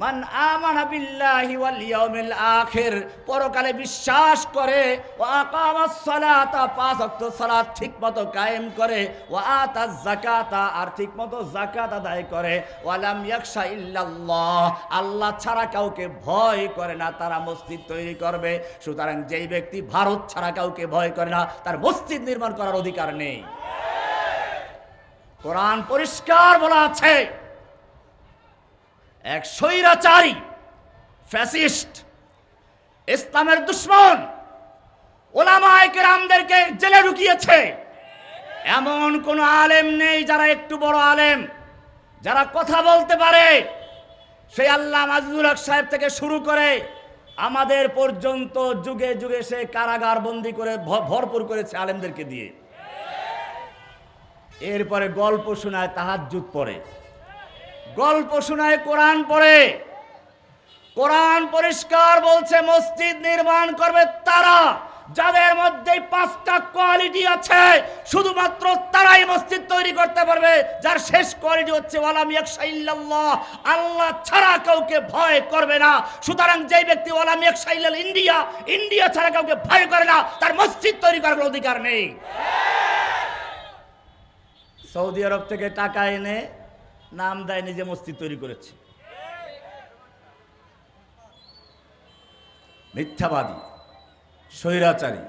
মান আমানা বিল্লাহি ওয়াল ইয়াউমিল আখির, পরকালে বিশ্বাস করে ও আকামাস সালাতা, পাঁচ ওয়াক্ত সালাত ঠিকমতো কায়েম করে ও আতাজ যাকাতা, আর ঠিকমতো যাকাত আদায় করে ওয়ালাম ইয়াখশা ইল্লাল্লাহ, আল্লাহ ছাড়া কাউকে ভয় করে না, তারা মসজিদ তৈরি করবে। সুতরাং যেই ব্যক্তি ভারত ছাড়া কাউকে ভয় করে না, তার মসজিদ নির্মাণ করার অধিকার নেই। কোরআন পরিষ্কার বলা আছে। এক স্বৈরাচারী, ফ্যাসিস্ট, ইসলামের দুশ্মন, ওলামায়ে কেরামদেরকে জেলে ঢুকিয়েছে। এমন কোন আলেম নেই যারা একটু বড় আলেম, যারা কথা বলতে পারে। সেই আল্লাহ মাজুল হক সাহেব থেকে শুরু করে আমাদের পর্যন্ত যুগে যুগে সে কারাগার বন্দি করে ভরপুর করেছে আলেমদেরকে দিয়ে। এরপরে গল্প শোনায় তাহাজ্জুদ পড়ে। গল্প শোনায়, কোরআন পড়ে। কোরআন পরিষ্কার বলছে, মসজিদ নির্মাণ করবে তারা, যাদের মধ্যে পাঁচটা কোয়ালিটি আছে, শুধুমাত্র তারাই মসজিদ তৈরি করতে পারবে, যার শেষ কোয়ালিটি হচ্ছে, ওয়ালাম ইয়াকশা ইল্লাল্লাহ, আল্লাহ ছাড়া কাউকে ভয় করবে না। সুতরাং যেই ব্যক্তি ওয়ালাম ইয়াকশা ইল্লাল ইন্ডিয়া ইন্ডিয়া ছাড়া কাউকে ভয় করে না, তার মসজিদ তৈরি করার অধিকার নেই। সৌদি আরব থেকে টাকা এনে নাম দেয় নিজে মসজিদ তৈরি করেছে। মিথ্যাবাদী, স্বৈরাচারী,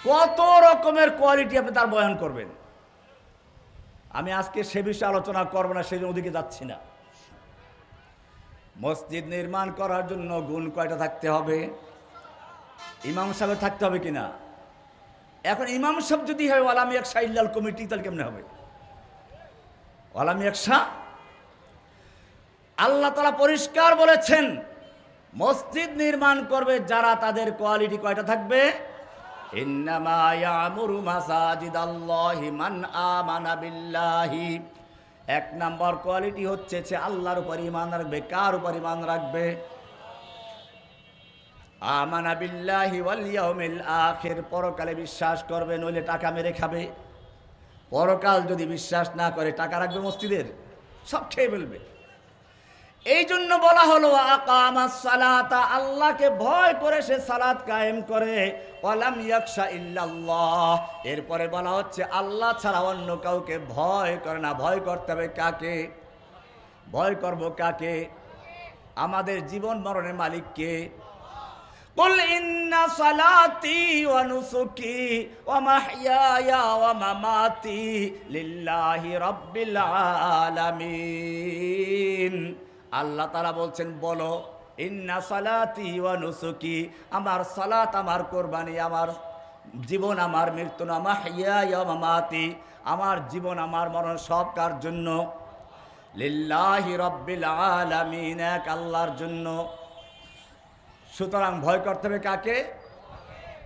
কত রকমের কোয়ালিটি আপনি তার বয়ান করবেন। আমি আজকে সে বিষয়ে আলোচনা করব না সেই ওদিকে যাচ্ছি না। মসজিদ নির্মাণ করার জন্য গুণ কয়টা থাকতে হবে? ইমাম সাহেব থাকতে হবে কিনা? এখন ইমাম সাহেব যদি হয় ওয়ালামি এক সাইল্লাল কমিটি, তাহলে কেমনে হবে? একশা আল্লাহ তালা পরিষ্কার বলেছেন, মসজিদ নির্মাণ করবে যারা তাদের কোয়ালিটি কয়টা থাকবে? এক নম্বর কোয়ালিটি হচ্ছে সে আল্লাহর উপর ইমান রাখবে, কার উপর ইমান রাখবে? আমানা বিল্লাহি ওয়াল ইয়াউমিল আখির। পরকালে বিশ্বাস করবে, নইলে টাকা মেরে খাবে। পরকাল যদি বিশ্বাস না করে, টাকা রাখবে মসজিদের? সব খেয়ে ফেলবে। এই জন্য বলা হলো সালাতা, আল্লাহকে ভয় করে সে সালাত কায়েম করে। এরপরে বলা হচ্ছে, আল্লাহ ছাড়া অন্য কাউকে ভয় করে না। ভয় করতে হবে কাকে? ভয় করব কাকে? আমাদের জীবন মরণের মালিককে। قل إن صلاتي ونسكي ومحياي ومماتي لله رب العالمين আল্লাহ তারা বলছেন বলো ইন্না সালাতি ওয়া নুসুকি আমার সালাত আমার কোরবানি আমার জীবন আমার মৃত্যু না মাহিয়া ইয়া মামাতি আমার জীবন আমার মরণ সব কার জন্য লিল্লাহি রব্বিল আলামিন এক আল্লাহর জন্য সুতরাং ভয় করতে হবে কাকে?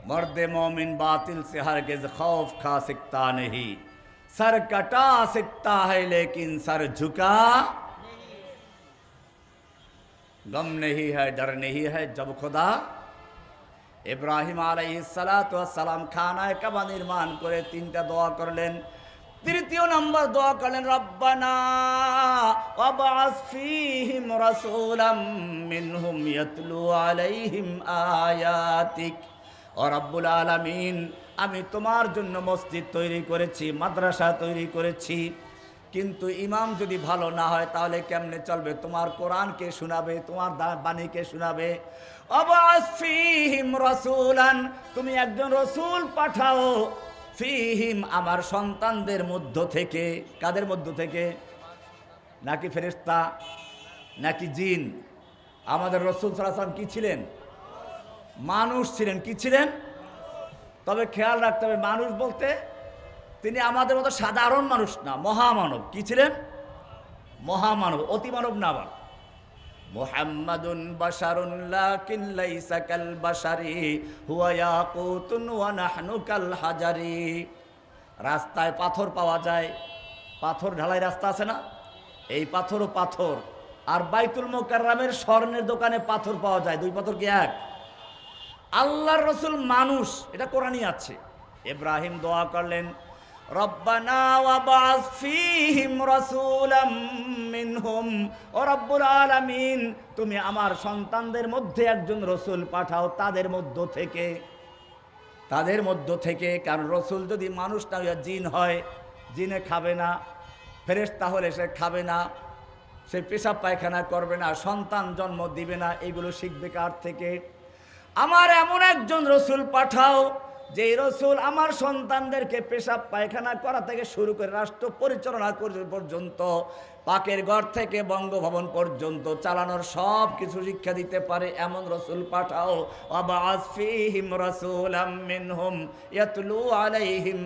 মর্দে মমিন বাতিল সে হার গেজ খৌফ খা সিকতা নেহি। সর কটা সিকতা হে লেকিন সর ঝুকা গম নেহি হ্যাঁ ডর নেহি হ্যাঁ জব খোদা। ইব্রাহিম আলাইহিস সালাম খানায় কাবা নির্মাণ করে তিনটা দোয়া করলেন। তৃতীয় নম্বর দোয়া করলেন, রব্বানা ও রব্বুল আলামিন, আমি তোমার জন্য মসজিদ তৈরি করেছি, মাদ্রাসা তৈরি করেছি, কিন্তু ইমাম যদি ভালো না হয় তাহলে কেমনে চলবে? তোমার কোরআনকে শোনাবে? তোমার বাণীকে শোনাবে? অবাস ফিহিম রসুলান, তুমি একজন রসুল পাঠাও ফিহিম আমার সন্তানদের মধ্য থেকে, কাদের মধ্য থেকে? নাকি ফেরেশতা, নাকি জিন? আমাদের রসুল সালাম কি ছিলেন? মানুষ ছিলেন। কি ছিলেন? তবে খেয়াল রাখতে হবে, মানুষ বলতে তিনি আমাদের মতো সাধারণ মানুষ না, মহামানব। কি ছিলেন? মহামানব, অতিমানব না আবার। মুহাম্মাদুন বাশারুন, লাকিন লাইসা কাল বাশারি, হুয়া ইয়াকুতুন ওয়া নাহনু কাল হাজারি। রাস্তায় পাথর পাওয়া যায়। পাথর ঢালাই রাস্তা আছে না? এই পাথরও পাথর। আর বাইতুল মোকাররামের স্বর্ণের দোকানে পাথর পাওয়া যায়। দুই পাথর কি এক? আল্লাহর রসুল মানুষ। এটা কোরআনই আছে। ইব্রাহিম দোয়া করলেন রব্বানা ওয়াবাস ফীহিম রাসূলাম মিনহুম। ও রব্বুল আলামিন, তুমি আমার সন্তানদের মধ্যে একজন রসুল পাঠাও, তাদের মধ্য থেকে। তাদের মধ্য থেকে, কারণ রসুল যদি মানুষ না হইয়া জিন হয়, জিনে খাবে না। ফেরেস তাহলে সে খাবে না, সে পেশাব পায়খানা করবে না, সন্তান জন্ম দিবে না, এগুলো শিখবে কার থেকে? আমার এমন একজন রসুল পাঠাও যে রসুল আমার সন্তানদেরকে পেশাব পায়খানা করা থেকে শুরু করে রাষ্ট্র পরিচালনা পর্যন্ত, পাকের ঘর থেকে বঙ্গভবন পর্যন্ত চালানোর সব কিছু শিক্ষা দিতে পারে এমন রসুল পাঠাও আলাইহিম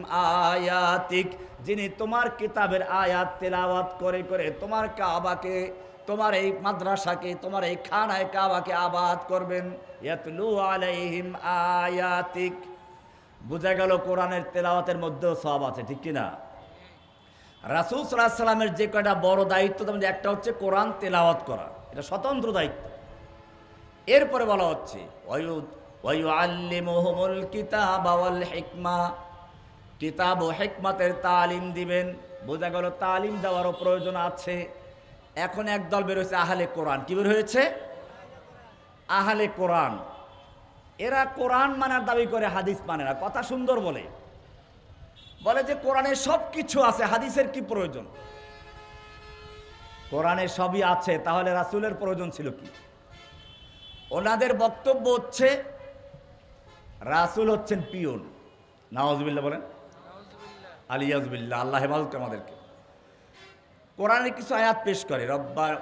আয়াতিক যিনি তোমার কিতাবের আয়াত তেলাওয়াত করে করে তোমার কাবাকে, তোমার এই মাদ্রাসাকে, তোমার এই খানায় কাবাকে আবাদ করবেন, ইয়াতলু আলাইহিম আয়াতিক বোঝা গেল কোরআনের তেলাওয়াতের মধ্যেও সব আছে, ঠিক কি না রাসুল সাল্লাহ সাল্লামের যে কয়টা বড় দায়িত্ব, তার একটা হচ্ছে কোরআন তেলাওয়াত করা। এটা স্বতন্ত্র দায়িত্ব। এরপরে বলা হচ্ছে কিতাব ও হেকমাতের তালিম দিবেন। বোঝা গেল তালিম দেওয়ারও প্রয়োজন আছে। এখন একদল বেরোয়েছে আহলে কোরআন। কি বের হয়েছে? আহলে কোরআন। এরা কোরআন মানার দাবি করে হাদিস মানে না। কথা সুন্দর বলে। বলে যে কোরআনে সব কিছু আছে হাদিসের কি প্রয়োজন? কোরআনে সবই আছে তাহলে রাসূলের প্রয়োজন ছিল কি? ওনাদের বক্তব্য হচ্ছে রাসূল হচ্ছেন পিয়ন নওয়াজবিল্লাহ বলেন। আলিয়াজবিল্লাহ আল্লাহ হেফাজত আমাদেরকে। কোরআনের কিছু আয়াত পেশ করে রব্বার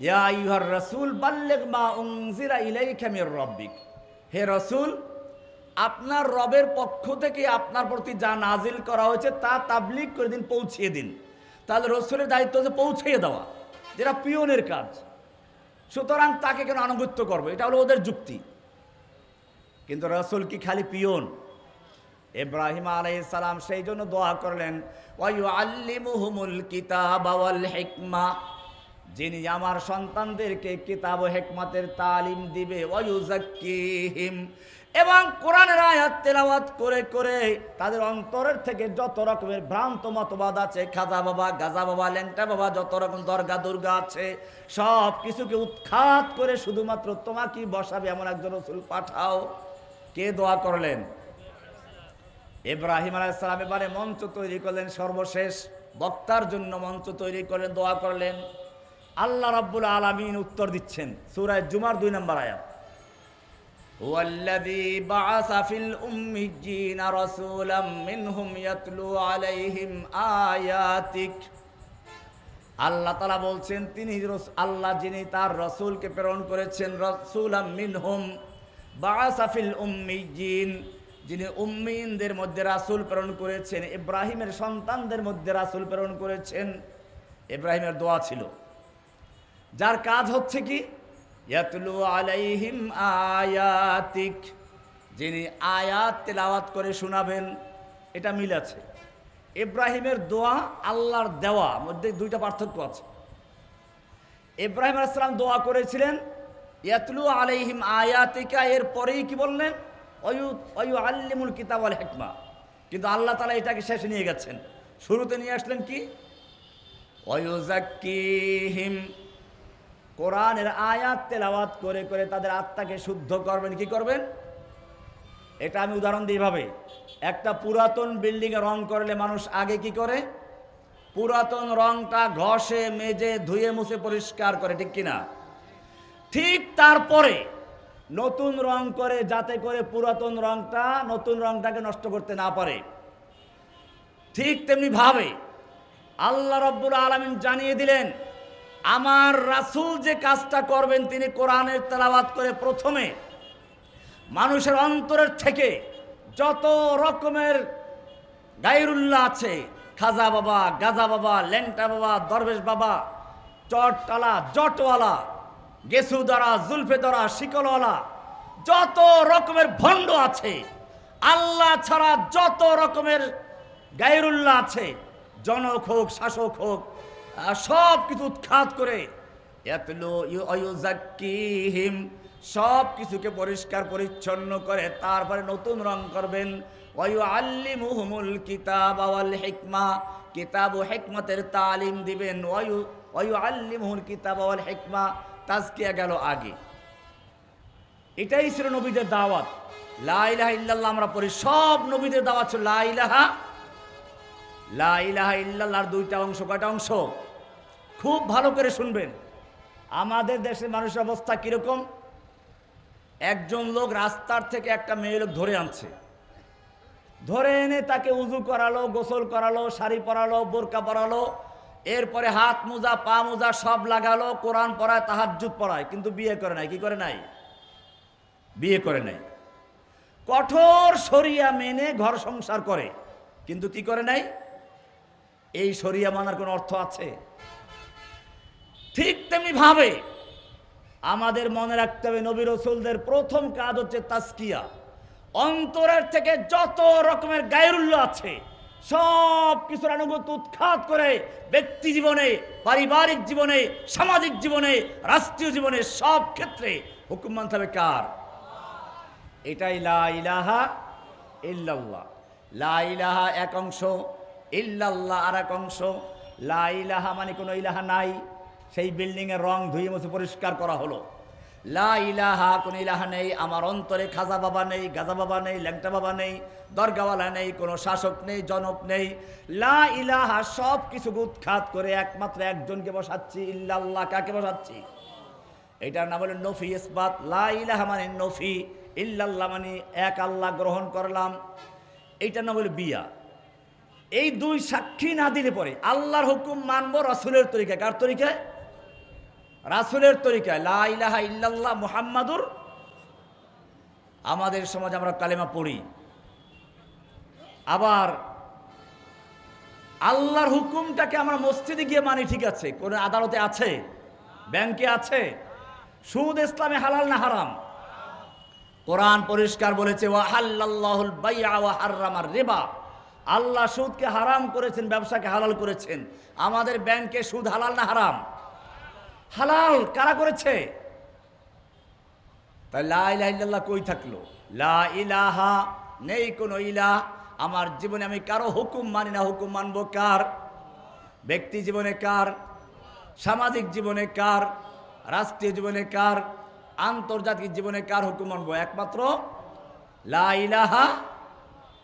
ইয়া ইউহার রাসূল বাল্লেক মা উংজিরা ইলাইকা মির রাব্বিক। হে রসুল, আপনার রবের পক্ষ থেকে আপনার প্রতি যা নাজিল করা হয়েছে তা তাবলিগ করে দিন, পৌঁছিয়ে দিন। তাহলে রসুলের দায়িত্ব হচ্ছে পৌঁছিয়ে দেওয়া, যেটা পিয়নের কাজ। সুতরাং তাকে কেন আনুগত্য করব? এটা হলো ওদের যুক্তি। কিন্তু রসুল কি খালি পিয়ন? ইব্রাহিম সালাম সেই জন্য দোয়া করলেন ওয়ায়ু আল্লিমুহুমুল কিতাব ওয়াল হিকমা। যিনি আমার সন্তানদেরকে কিতাব হেকমতের তালিম দিবে এবং কোরআনের আয়াত তেলাওয়াত করে করে তাদের অন্তরের থেকে যত রকমের ভ্রান্ত মতবাদ আছে, খাজা বাবা, গাজা বাবা, ল্যাংটা বাবা, যত রকম দর্গা দুর্গা আছে, সব কিছুকে উৎখাত করে শুধুমাত্র তোমাকেই বসাবে এমন একজন রসুল পাঠাও। কে দোয়া করলেন? ইব্রাহিম আলাইসালাম এবারে মঞ্চ তৈরি করলেন সর্বশেষ। বক্তার জন্য মঞ্চ তৈরি করলেন দোয়া করলেন। আল্লাহ রাব্বুল আলামিন উত্তর দিচ্ছেন সূরায় জুমার দুই নম্বর আয়াত هو الذي بعث في الأميين رسولا منهم يتلو عليهم آياتك আল্লাহ তালা বলছেন তিনি রস- আল্লাহ যিনি তার রসুলকে প্রেরণ করেছেন রসুলাম মিনহুম বাসাফিল উম্মিজিন যিনি উম্মিনদের মধ্যে রাসূল প্রেরণ করেছেন ইব্রাহিমের সন্তানদের মধ্যে রাসূল প্রেরণ করেছেন ইব্রাহিমের দোয়া ছিল যার কাজ হচ্ছে কি? আলাইহিম আয়াতিক। যিনি আয়াত তেলাওয়াত করে শোনাবেন, এটা মিল আছে। ইব্রাহিমের দোয়া আল্লাহর দেওয়া, মধ্যে দুইটা পার্থক্য আছে। ইব্রাহিম আলাইসালাম দোয়া করেছিলেন, ইয়াতলু আলাইহিম আয়াতিকা এর পরেই কি বললেন? অয়ু অয়ু আল্লিমুল কিতাব আল হেকমা। কিন্তু আল্লাহ তালা এটাকে শেষে নিয়ে গেছেন। শুরুতে নিয়ে আসলেন কি? অয়ুজাক্কিহিম কোরআনের আয়াত তেলাওয়াত করে করে তাদের আত্মাকে শুদ্ধ করবেন, কি করবেন? এটা আমি উদাহরণ দিই ভাবে একটা পুরাতন বিল্ডিংয়ে রং করলে মানুষ আগে কি করে? পুরাতন রংটা ঘষে, মেজে, ধুয়ে, মুছে পরিষ্কার করে, ঠিক কিনা? ঠিক তারপরে নতুন রং করে, যাতে করে পুরাতন রংটা নতুন রংটাকে নষ্ট করতে না পারে। ঠিক তেমনি ভাবে আল্লাহ রব্বুল আলমিন জানিয়ে দিলেন আমার রাসুল যে কাজটা করবেন, তিনি কোরআনের তেলাওয়াত করে প্রথমে মানুষের অন্তরের থেকে যত রকমের গাইরুল্লাহ আছে, খাজা বাবা, গাজা বাবা, ল্যাংটা বাবা, দরবেশ বাবা চটকালা জটওয়ালা, গেসুদারা, জুলফেদরা, শিকলওয়ালা, যত রকমের ভণ্ড আছে, আল্লাহ ছাড়া যত রকমের গাইরুল্লাহ আছে, জনক হোক, শাসক হোক সব কিছু উৎখাত করে সব কিছুকে পরিষ্কার পরিচ্ছন্ন করে তারপরে নতুন রং করবেন। ওয়ু আল্লিমুহুমুল কিতাব ওয়াল হিকমা কিতাব ও হেকমতের তালিম দিবেন। ওয়ু ওয়ু আল্লিমুহুল কিতাব ওয়াল হিকমা তাজকিয়া গেল আগে। এটাই ছিল নবীদের দাওয়াত। লা ইলাহা ইল্লাল্লাহ, আমরা পড়ি, সব নবীদের দাওয়াত ছিল লা ইলাহা লা ইলাহা ইল্লাল্লাহর দুইটা অংশ, কয়টা অংশ? খুব ভালো করে শুনবেন। আমাদের দেশের মানুষের অবস্থা কীরকম? একজন লোক রাস্তার থেকে একটা মেয়ে লোক ধরে আনছে। ধরে এনে তাকে উজু করালো, গোসল করালো, শাড়ি পরালো, বোরকা পরালো, এরপরে হাত মোজা, পা মোজা সব লাগালো, কোরআন পড়ায়, তাহাজ্জুদ পড়ায়, কিন্তু বিয়ে করে নাই, কি করে নাই? বিয়ে করে নাই। কঠোর শরিয়া মেনে ঘর সংসার করে, কিন্তু কি করে নাই? এই শরিয়া মানার কোনো অর্থ আছে? ঠিক তেমনি ভাবে আমাদের মনে রাখতে হবে নবী রসুলদের প্রথম কাজ হচ্ছে তাস্কিয়া অন্তরের থেকে যত রকমের গায়রুল্য আছে, সব কিছুর আনুগত উৎখাত করে ব্যক্তি জীবনে, পারিবারিক জীবনে, সামাজিক জীবনে, রাষ্ট্রীয় জীবনে সব ক্ষেত্রে হুকুম মানতে হবে কার? এটাই লা ইলাহা ইল্লাল্লাহ। এক অংশ ইল্লাল্লাহ আর এক অংশ। লা ইলাহা মানে কোনো ইলাহা নাই। সেই বিল্ডিংয়ের রং ধুয়ে মুছে পরিষ্কার করা হলো। লা ইলাহা কোনো ইলাহা নেই। আমার অন্তরে খাজা বাবা নেই, গাজা বাবা নেই, ল্যাংটা বাবা নেই, দরগাওয়ালা নেই, কোনো শাসক নেই, জনক নেই। লা ইলাহা সব কিছু উৎখাত করে একমাত্র একজনকে বসাচ্ছি। ইল্লাল্লাহ, কাকে বসাচ্ছি? এটার নাম হলো নফি ইসবাত। লা ইলাহা মানে নফি, ইল্লাল্লাহ মানে এক আল্লাহ গ্রহণ করলাম। এইটার নাম হলো বিয়া। এই দুই সাক্ষী না দিলে পরে আল্লাহর হুকুম মানবো রাসুলের তরিকায়। কার তরিকায়? রাসুলের তরিকায়। লা ইলাহা ইল্লাল্লাহ মুহাম্মাদুর আমাদের সমাজ আমরা কালেমা পড়ি। আবার আল্লাহর হুকুমটাকে আমরা মসজিদে গিয়ে মানি, ঠিক আছে? কোন আদালতে আছে? ব্যাংকে আছে? সুদ ইসলামে হালাল না হারাম? কোরআন পরিষ্কার বলেছে ওয়াহাল্লাহুল বাইআ ওয়া হাররামার রিবা। আল্লাহ সুদকে হারাম করেছেন, ব্যবসাকে হালাল করেছেন। আমাদের ব্যাংকে সুদ হালাল না হারাম? হালাল কারা করেছে? তাই লা ইলাহা কই থাকল? লা ইলাহা নেই কোনো ইলাহ আমার জীবনে আমি কারও হুকুম মানি না। হুকুম মানব কার? ব্যক্তি জীবনে কার? সামাজিক জীবনে কার? রাষ্ট্রীয় জীবনে কার? আন্তর্জাতিক জীবনে কার হুকুম মানবো? একমাত্র লা ইলাহা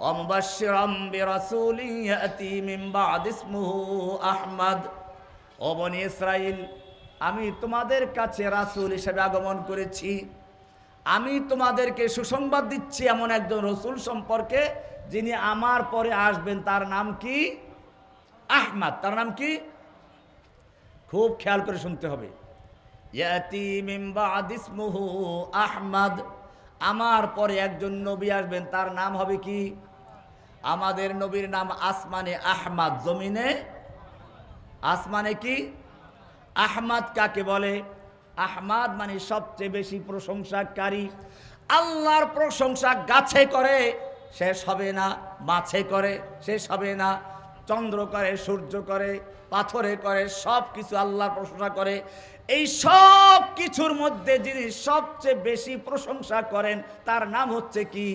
ومبشرا برسول يأتي من بعد اسمه أحمد ও বনি ইসরাইল আমি তোমাদের কাছে রাসূল হিসেবে আগমন করেছি আমি তোমাদেরকে সুসংবাদ দিচ্ছি এমন একজন রসুল সম্পর্কে যিনি আমার পরে আসবেন তার নাম কি আহমাদ তার নাম কি খুব খেয়াল করে শুনতে হবে ইয়াতি মিন বাদ ইসমুহু আহমাদ আমার পরে একজন নবী আসবেন তার নাম হবে কি আমাদের নবীর নাম আসমানে আহমাদ, জমিনে? আসমানে কি? আহমাদ কাকে বলে? আহমাদ মানে সবচেয়ে বেশি প্রশংসাকারী। আল্লাহর প্রশংসা গাছে করে, শেষ হবে না, মাছে করে, শেষ হবে না, চন্দ্র করে, সূর্য করে, পাথরে করে সব কিছু আল্লাহর প্রশংসা করে। এই সব কিছুর মধ্যে যিনি সবচেয়ে বেশি প্রশংসা করেন, তার নাম হচ্ছে কি?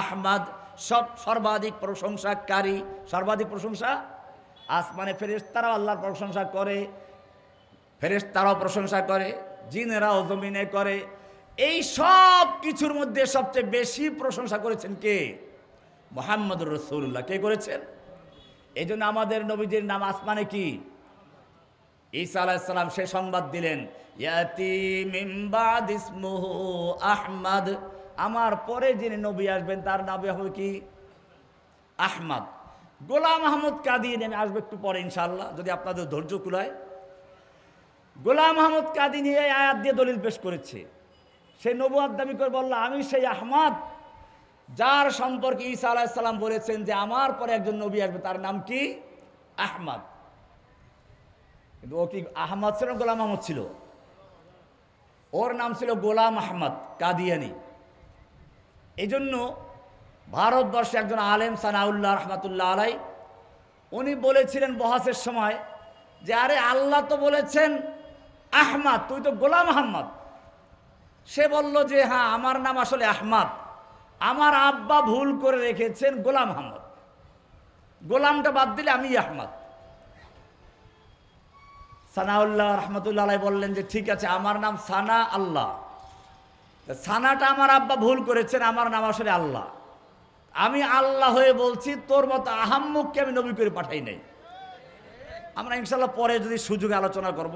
আহমাদ সব সর্বাধিক প্রশংসাকারী, সর্বাধিক প্রশংসা? আসমানে ফেরেশতারাও আল্লাহর প্রশংসা করে, ফেরেশতারাও প্রশংসা করে, জিনেরাও জমিনে করে। এই সব কিছুর মধ্যে সবচেয়ে বেশি প্রশংসা করেছেন কে? মোহাম্মদ রসুল্লাহ কে করেছেন? এই জন্য আমাদের নবীজির নাম আসমানে কি? ঈসা আলাইসালাম সে সংবাদ দিলেন, ইয়াতি মিন বাদ ইসমুহু আহমদ। আমার পরে যিনি নবী আসবেন, তার নাম হবে কি? আহমদ। গোলাম আহমদ কাদির আমি আসব একটু পরে ইনশাল্লাহ যদি আপনাদের ধৈর্য কুলায়। গোলাম আহমদ কাদিনী এই আয়াত দিয়ে দলিল পেশ করেছে। সেই নবুয়াদ দাবি করে বলল, আমি সেই আহমদ যার সম্পর্কে ঈসা আলাইসাল্লাম বলেছেন যে আমার পরে একজন নবী আসবে, তার নাম কি? আহমদ। কিন্তু ও কি আহমদ ছিল গোলাম আহমদ ছিল? ওর নাম ছিল গোলাম আহমদ কাদিয়ানি। এই জন্য ভারতবর্ষে একজন আলেম সানাউল্লাহ রহমাতুল্লাহ আলাই, উনি বলেছিলেন বহাসের সময় যে, আরে আল্লাহ তো বলেছেন, আহমাদ, তুই তো গোলাম আহম্মদ সে বলল যে হ্যাঁ আমার নাম আসলে আহমাদ। আমার আব্বা ভুল করে রেখেছেন গোলাম আহমদ। গোলামটা বাদ দিলে আমি আহমদ। সানাউল্লাহ রহমতুল্লাহ বললেন যে, ঠিক আছে, আমার নাম সানা আল্লাহ। সানাটা আমার আব্বা ভুল করেছেন, আমার নাম আসলে আল্লাহ। আমি আল্লাহ হয়ে বলছি, তোর মতো আহাম্মুককে আমি নবী করে পাঠাই নাই। আমরা ইনশাল্লাহ পরে যদি সুযোগে আলোচনা করব।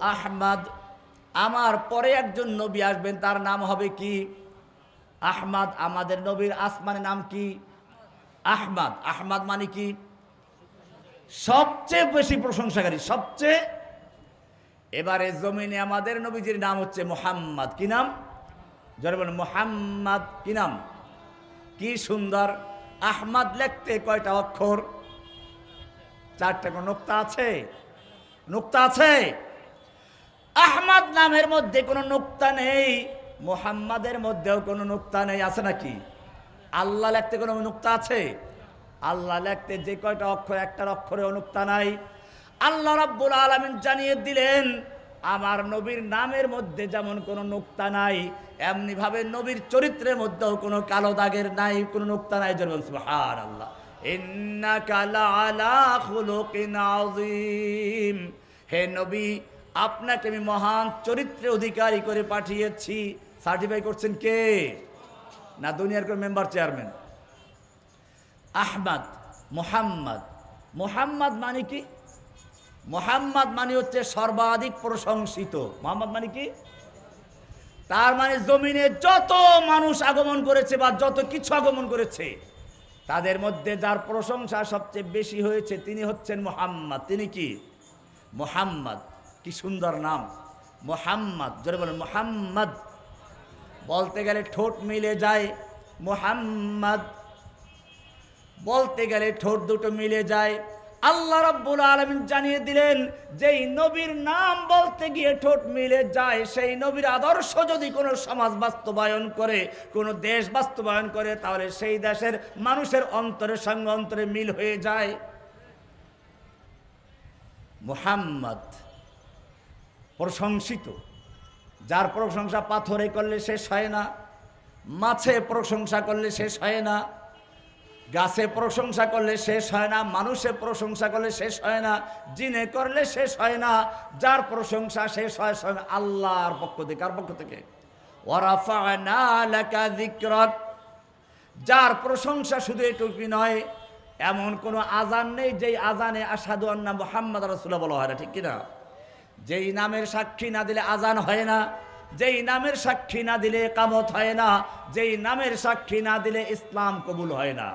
আহমদ। আমার পরে একজন নবী আসবেন, তার নাম হবে কি? আহমাদ। আমাদের নবীর আসমানের নাম কি? আহমাদ। আহমাদ মানে কি? সবচেয়ে বেশি প্রশংসাকারী, সবচেয়ে এবারে জমিনে আমাদের নবীজির নাম হচ্ছে মোহাম্মদ। কি নাম? যারা বলেন, মোহাম্মদ কি নাম? কি সুন্দর। আহমদ লিখতে কয়টা অক্ষর? চারটা কোনো নোক্তা আছে? নোক্তা আছে? আহমদ নামের মধ্যে কোনো নোক্তা নেই, মোহাম্মদের মধ্যেও কোনো নোক্তা নেই, আছে নাকি? আল্লাহ লেখতে কোনো নোক্তা আছে? আল্লাহ লেখতে যে কয়টা অক্ষর, একটার অক্ষরে অনুক্তা নাই। আল্লাহ রাব্বুল আলামিন জানিয়ে দিলেন, আমার নবীর নামের মধ্যে যেমন কোনো নোক্তা নাই এমনি ভাবে নবীর চরিত্রের মধ্যেও কোনো কালো দাগের নাই, কোনো নোক্তা নাই। যেমন সুবহান আল্লাহ হে নবী, আপনাকে আমি মহান চরিত্রের অধিকারী করে পাঠিয়েছি। সার্টিফাই করছেন কে? না দুনিয়ার কোন মেম্বার চেয়ারম্যান? আহমদ, মোহাম্মদ। মোহাম্মদ মানে কি? মোহাম্মদ মানে হচ্ছে সর্বাধিক প্রশংসিত। মোহাম্মদ মানে কি? তার মানে জমিনে যত মানুষ আগমন করেছে বা যত কিছু আগমন করেছে, তাদের মধ্যে যার প্রশংসা সবচেয়ে বেশি হয়েছে তিনি হচ্ছেন মোহাম্মদ। তিনি কি? মোহাম্মদ। কি সুন্দর নাম। মোহাম্মদ। জোরে বলেন, মোহাম্মদ। বলতে গেলে ঠোঁট মিলে যায়, মোহাম্মদ। বলতে গেলে ঠোঁট দুটো মিলে যায় আল্লাহ রাব্বুল আলামিন জানিয়ে দিলেন, যেই নবীর নাম বলতে গিয়ে ঠোঁট মিলে যায়, সেই নবীর আদর্শ যদি কোনো সমাজ বাস্তবায়ন করে, কোনো দেশ বাস্তবায়ন করে, তাহলে সেই দেশের মানুষের অন্তরের সঙ্গে অন্তরে মিল হয়ে যায়। মুহাম্মদ প্রশংসিত। যার প্রশংসা পাথরে করলে শেষ হয় না, মাছে প্রশংসা করলে শেষ হয় না। গাছে প্রশংসা করলে শেষ হয় না, মানুষে প্রশংসা করলে শেষ হয় না, জিনে করলে শেষ হয় না, যার প্রশংসা শেষ হয় স্বয়ং আল্লাহর পক্ষ থেকে, কার পক্ষ থেকে? যার প্রশংসা শুধু এটুকুই নয়, এমন কোনো আজান নেই যেই আজানে আসাদু আন্না মোহাম্মদ রাসুল্লাহ বলা হয় না, ঠিক কিনা? যেই নামের সাক্ষী না দিলে আজান হয় না, যেই নামের সাক্ষী না দিলে কামত হয় না, যেই নামের সাক্ষী না দিলে ইসলাম কবুল হয় না।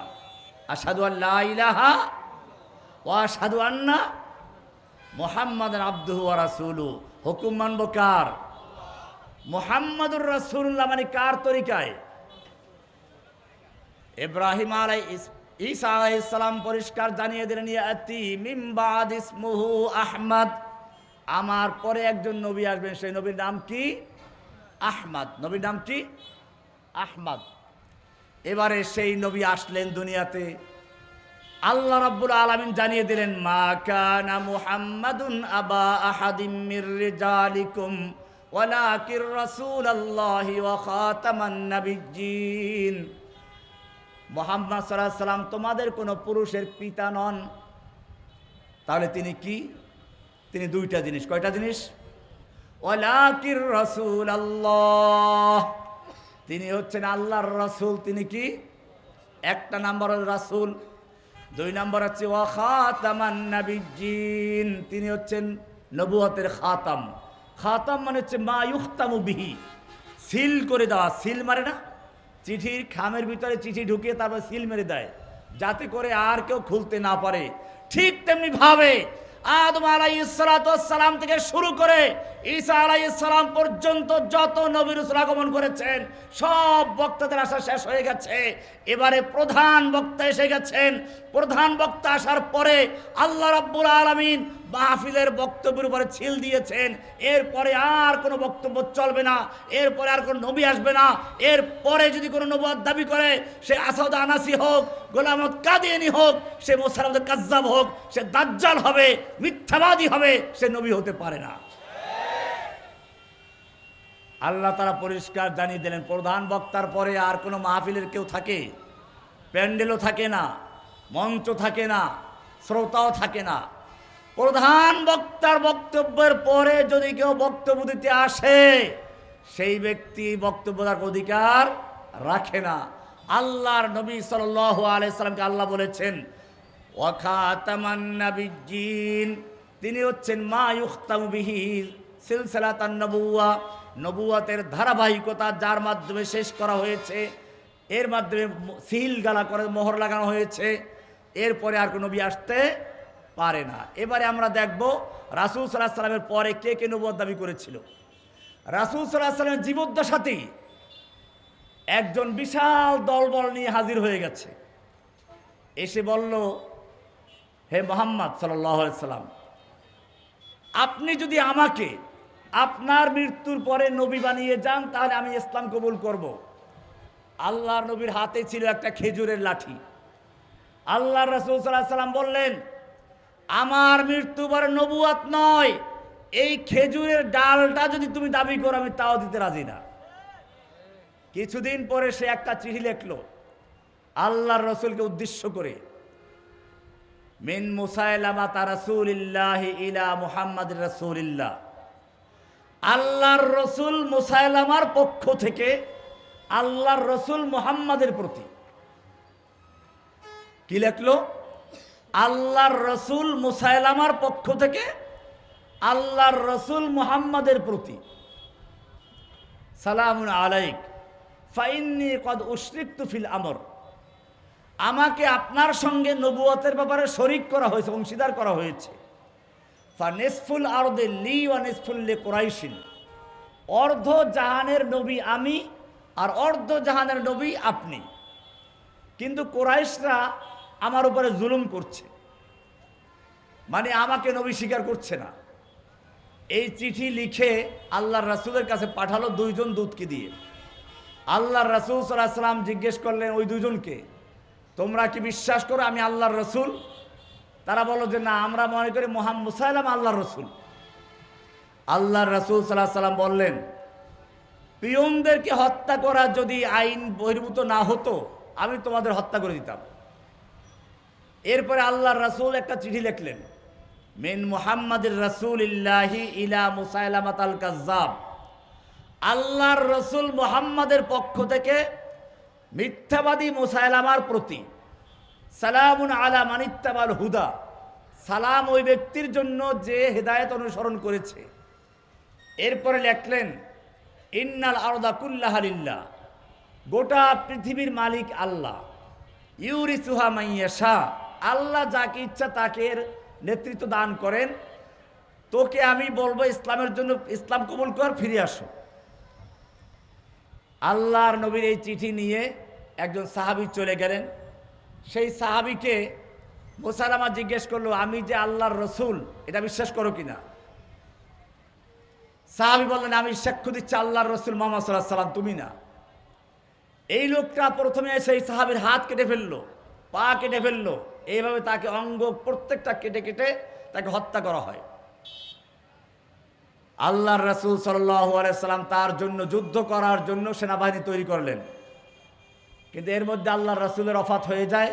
আসাদু আল্লাহ ইলাহা ও আসাদু আন্না মোহাম্মদ আব্দুহু রাসূলু। হুকুম মানব কার? মোহাম্মদুর রাসূলুল্লাহ মানে কার তরিকায়? ইব্রাহিম আলাই ঈসা আলাইহিস সালাম পরিষ্কার জানিয়ে দিলেন ইয়াতি ইসমুহু আহমদ। আমার পরে একজন নবী আসবেন, সেই নবীর নাম কি? আহমদ। নবীর নাম কি? আহমদ। এবারে সেই নবী আসলেন দুনিয়াতে। আল্লাহ রাব্বুল আলামিন জানিয়ে দিলেন, মা কানা মুহাম্মাদুন আবা আহাদিম মির রিজালিকুম, ওয়ালাকির রাসূলুল্লাহি ওয়া খাতামান নাবিয়্যিন। মোহাম্মদ সাল্লাহ সাল্লাম তোমাদের কোনো পুরুষের পিতা নন। তাহলে তিনি কি? তিনি দুইটা জিনিস। কয়টা জিনিস? ওয়ালাকির রসুল আল্লাহ তিনি হচ্ছেন আল্লাহর রসুল। তিনি কি? একটা নাম্বার রাসুল, দুই নম্বর হচ্ছে ও খাতামান নাবিজিন তিনি হচ্ছেন নবুয়তের খাতাম। খাতাম মানে হচ্ছে মা ইউখতামু বিহি। সিল করে দেওয়া, সিল মারে না, চিঠির খামের ভিতরে চিঠি ঢুকিয়ে তারপর সিল মেরে দেয়। যাতে করে আর কেউ খুলতে না পারে। ঠিক তেমনি ভাবে আদম আলাইসালাম থেকে শুরু করে ঈসা আলাইসালাম পর্যন্ত যত নবীর আগমন করেছেন, সব বক্তাদের আসা শেষ হয়ে গেছে। এবারে প্রধান বক্তা এসে গেছেন। প্রধান বক্তা আসার পরে আল্লাহ রাব্বুল আলামিন মাহফিলের বক্তব্যের উপরে ছিল দিয়েছেন। এরপরে আর কোনো বক্তব্য চলবে না। এরপরে আর কোনো নবী আসবে না। এরপরে যদি কোনো নবাদ দাবি করে, সে আসাদ আনাসি হোক গোলামত কাদিয়ানি হোক, সে মোসারমদ কাজ্জাব হোক, সে দাজ্জাল হবে, মিথ্যাবাদী হবে, সে নবী হতে পারে না। আল্লাহ তারা পরিষ্কার জানিয়ে দিলেন, প্রধান বক্তার পরে আর কোনো মাহফিলের কেউ থাকে? প্যান্ডেলও থাকে না মঞ্চ থাকে না, শ্রোতাও থাকে না। প্রধান বক্তার বক্তব্যের পরে যদি কেউ বক্তব্য দিতে আসে, সেই ব্যক্তি বক্তব্য দেওয়ার অধিকার রাখে না। আল্লাহর নবী সাল আলাইসালামকে আল্লাহ বলেছেন তিনি হচ্ছেন মা নবুয়া ধারাবাহিকতা যার মাধ্যমে শেষ করা হয়েছে। এর মাধ্যমে সিল গালা করে, মোহর লাগানো হয়েছে। এরপরে আর কোনো নবী আসতে পারে না। এবারে আমরা দেখব রাসুল সাল্লাহ সাল্লামের পরে কে কে নবুয়ার দাবি করেছিল। রাসুল সাল্লাহ সাল্লামের জীবদ্দশাতেই একজন বিশাল দলবল নিয়ে হাজির হয়ে গেছে। এসে বলল, হে মোহাম্মদ সাল্লাম আপনি যদি আমাকে আপনার মৃত্যুর পরে নবী বানিয়ে যান, তাহলে আমি ইসলাম কবুল করব। আল্লাহর নবীর হাতে ছিল একটা খেজুরের লাঠি। আল্লাহ রসুল সাল্লাহ সাল্লাম বললেন আমার মৃত্যু পরে নবুয়াত নয়, এই খেজুরের ডালটা যদি তুমি দাবি করো, আমি তাও দিতে রাজি না। কিছুদিন পরে সে একটা চিঠি লেখলো, আল্লাহর রসুলকে উদ্দেশ্য করে, মিন মুসাইলামা রাসূলিল্লাহ ইলা মুহাম্মদ রাসূলিল্লাহ। আল্লাহর রসুল মুসাইলামার পক্ষ থেকে আল্লাহর রসুল মুহাম্মাদের প্রতি কি লেখলো? আল্লাহর রসুল মুসাইলামার পক্ষ থেকে আল্লাহর রসুল মুহাম্মাদের প্রতি। সালামুন আলাইক। ফাইন্নি কদ উশরিকতু ফিল আমর। আমাকে আপনার সঙ্গে নবুয়তের ব্যাপারে শরিক করা হয়েছে, অংশীদার করা হয়েছে। ফা নেসফুল আরদে লি ওয়া নেসফুল্লে কোরাইশিন। অর্ধ জাহানের নবী আমি আর অর্ধ জাহানের নবী আপনি। কিন্তু কোরাইশরা আমার উপরে জুলুম করছে। মানে আমাকে নবী স্বীকার করছে না। এই চিঠি লিখে আল্লাহর রাসূলের কাছে পাঠালো দুইজন দূতকে দিয়ে। আল্লাহর রাসূল সাল্লাম জিজ্ঞেস করলেন, ওই দুজনকে তোমরা কি বিশ্বাস করো আমি আল্লাহর রসুল? তারা বলো যে, না, আমরা মনে করি মোহাম্মদ মুসাইলাম আল্লাহর রসুল। আল্লাহর রসুল সাল্লাহ সাল্লাম বললেন, পিয়নদেরকে হত্যা করা যদি আইন বহির্ভূত না হতো, আমি তোমাদের হত্যা করে দিতাম। এরপরে আল্লাহর রাসূল একটা চিঠি লিখলেন। মিন মুহাম্মাদের রাসূল ইল্লাহি ইলা মুসাইলামাত আল কাজ্জাব। আল্লাহর রসুল মুহাম্মাদের পক্ষ থেকে মিথ্যাবাদী মুসাইলামার প্রতি সালামুন আলা মানিত্তাবাল হুদা, সালাম ওই ব্যক্তির জন্য যে হেদায়েত অনুসরণ করেছে। এরপরে লেখলেন, ইন্নাল আরদা কুল্লাহালিল্লাহ গোটা পৃথিবীর মালিক আল্লাহ ইউরি সুহা মাইয়াশা আল্লাহ যাকে ইচ্ছা তাকে নেতৃত্ব দান করেন। তোকে আমি বলব ইসলামের জন্য, ইসলাম কবুল কর, ফিরে আসো। আল্লাহর নবীর এই চিঠি নিয়ে একজন সাহাবি চলে গেলেন। সেই সাহাবিকে মোসালামা জিজ্ঞেস করল, আমি যে আল্লাহর রসুল, এটা বিশ্বাস করো কিনা? সাহাবি বললেন, আমি সাক্ষ্য দিচ্ছি আল্লাহর রসুল মোহাম্মদ সাল্লাহ সাল্লাম তুমি না। এই লোকটা প্রথমে সেই সাহাবির হাত কেটে ফেলল। পা কেটে ফেলল। এইভাবে তাকে অঙ্গ প্রত্যেকটা কেটে কেটে তাকে হত্যা করা হয়। আল্লাহর রসুল সাল্লাম তার জন্য যুদ্ধ করার জন্য সেনাবাহিনী তৈরি করলেন। কিন্তু এর মধ্যে আল্লাহর রসুলের অফাত হয়ে যায়।